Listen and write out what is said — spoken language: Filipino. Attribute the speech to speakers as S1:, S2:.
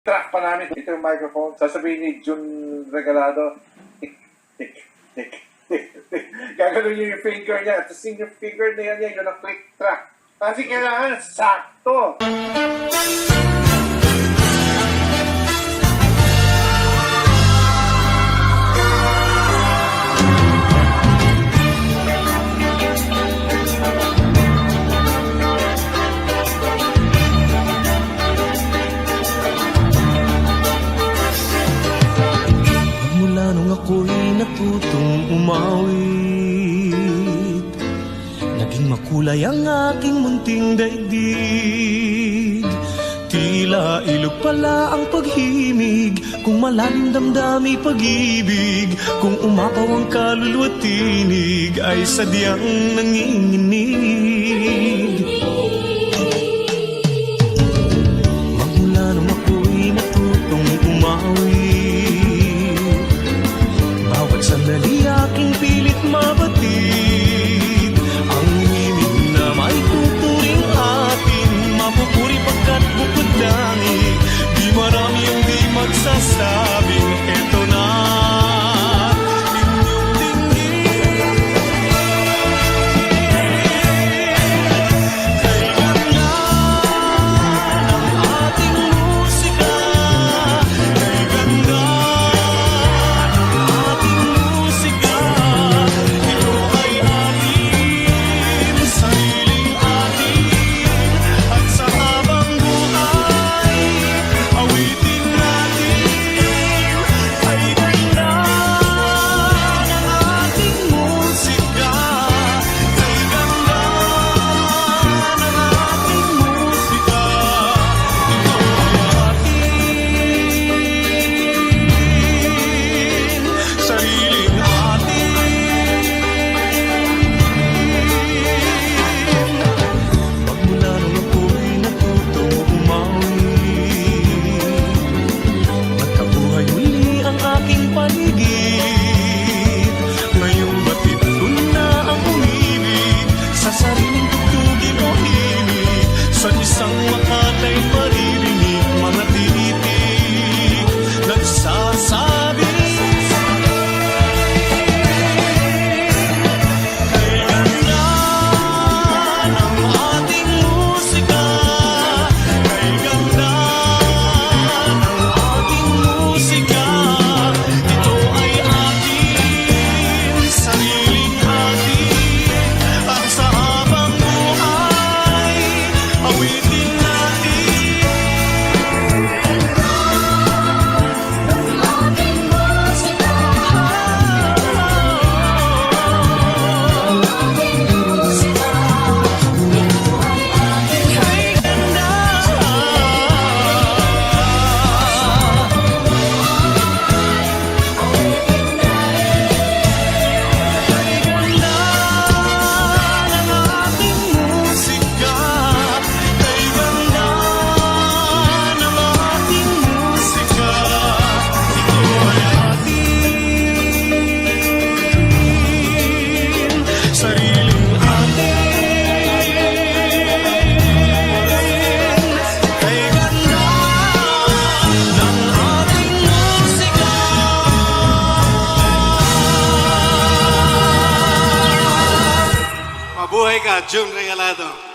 S1: track pa namin. Ito yung microphone. Sasabihin ni June Regalado, tik, tik, tik. Gagano'n niya yung finger niya. Tapos yung finger na yan, yun ang click track. Kasi kailangan sakto.
S2: ako'y natutong umawit. Naging makulay ang aking munting daigdig. Tila ilog pala ang paghimig. Kung malalim damdami pag-ibig. Kung umapaw ang kaluluwa tinig Ay sadyang nanginginig.
S3: Mabuhay ka, June Regalado.